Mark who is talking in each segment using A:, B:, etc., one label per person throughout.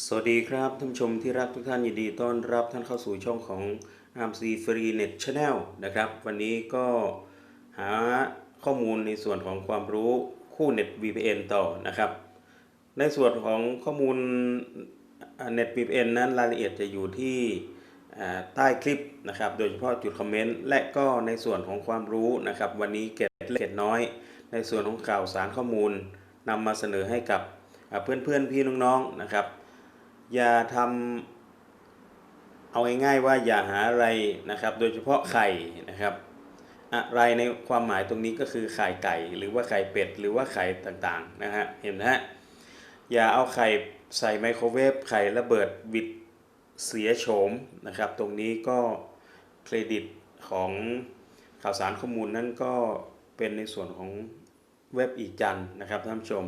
A: สวัสดีครับท่านชมที่รักทุกท่านยินดีต้อนรับท่านเข้าสู่ช่องของ RMC Free Net Channel นะครับ วันนี้ก็หาข้อมูลในส่วนของความรู้คู่ Net VPN ต่อนะครับ ในส่วนของข้อมูล Net VPN นั้นรายละเอียดจะอยู่ที่ใต้คลิปนะครับ โดยเฉพาะจุดคอมเมนต์และก็ในส่วนของความรู้นะครับ วันนี้เกร็ดเล็กเกร็ดน้อย ในส่วนของข่าวสารข้อมูลนำมาเสนอให้กับอ่าเพื่อนๆพี่น้องๆนะครับ อย่าทำเอาง่ายๆว่าอย่าหาอะไรนะครับ โดยเฉพาะไข่นะครับอะไรในความหมายตรงนี้ก็คือไข่ไก่ หรือว่าไข่เป็ดหรือว่าไข่ต่างๆนะฮะเห็นนะฮะอย่าเอาไข่ใส่ไมโครเวฟไข่ระเบิดบิดเสียโฉมนะครับ ตรงนี้ก็เครดิตของข่าวสารข้อมูลนั้นก็เป็นในส่วนของเว็บอีจันนะครับท่านผู้ชม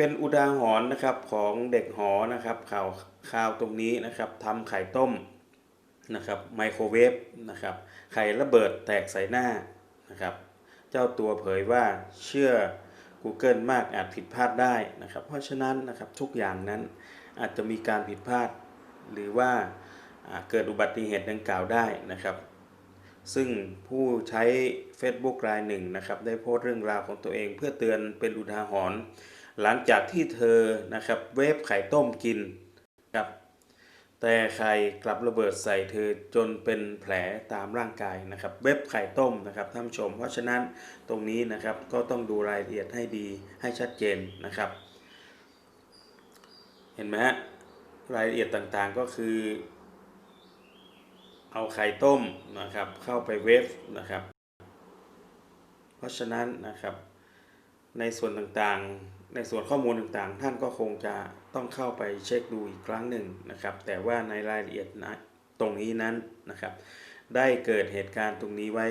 A: เป็นอุทาหรณ์นะครับของเด็กหอนะครับข่าวข่าวตรงนี้นะครับทำไข่ต้มนะครับไมโครเวฟนะครับไข่ระเบิดแตกใส่หน้านะครับ เจ้าตัวเผยว่าเชื่อ Google มากอาจผิดพลาดได้นะครับ เพราะฉะนั้นนะครับทุกอย่างนั้นอาจจะมีการผิดพลาด หรือว่าอ่าเกิดอุบัติเหตุดังกล่าวได้นะครับ ซึ่งผู้ใช้ Facebook รายหนึ่งนะครับ ได้โพสต์เรื่องราวของตัวเองเพื่อเตือนเป็นอุทาหรณ์ หลังจากที่เธอนะครับเวฟไข่ต้มกินครับแต่ไข่กลับระเบิดใส่เธอจนเป็นแผลตามร่างกายนะครับ เวฟไข่ต้มนะครับท่านผู้ชม เพราะฉะนั้นตรงนี้นะครับก็ต้องดูรายละเอียดให้ดีให้ชัดเจนนะครับ เห็นไหมฮะรายละเอียดต่างๆก็คือ เอาไข่ต้มนะครับเข้าไปเวฟนะครับ เพราะฉะนั้นนะครับในส่วนต่างๆ ในส่วนข้อมูลต่างๆ ท่านก็คงจะต้องเข้าไปเช็คดูอีกครั้งหนึ่งนะครับ แต่ว่าในรายละเอียดนะตรงนี้นั้นนะครับ ได้เกิดเหตุการณ์ตรงนี้ไว้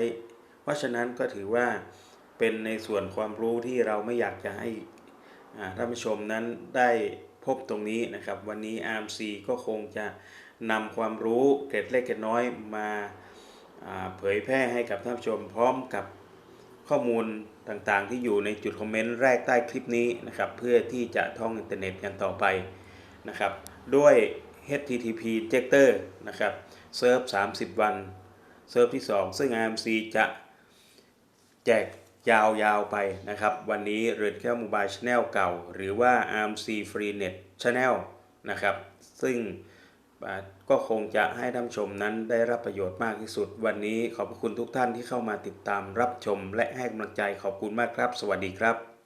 A: เพราะฉะนั้นก็ถือว่าเป็นในส่วนความรู้ที่เราไม่อยากจะให้ท่านผู้ชมนั้นได้พบตรงนี้นะครับ วันนี้ RMC ก็คงจะนำความรู้เกร็ดเล็กเกร็ดน้อยมาเผยแพร่ให้กับท่านผู้ชมพร้อมกับ ข้อมูลต่างๆ ที่อยู่ในจุดคอมเมนต์แรกใต้คลิปนี้นะครับเพื่อที่จะท่องอินเทอร์เน็ตกันต่อไปนะครับด้วย HTTP injector นะครับเซิร์ฟ30 วัน เซิร์ฟที่ 2 ซึ่ง RMC จะแจกยาวๆไปนะครับ วันนี้เรือนแก้ว Mobile Channel เก่า หรือว่า RMC Free Net Channel นะครับซึ่ง ก็คงจะให้ท่านชมนั้นได้รับประโยชน์มากที่สุด วันนี้ขอบคุณทุกท่านที่เข้ามาติดตามรับชม และให้กำลังใจขอบคุณมากครับ สวัสดีครับ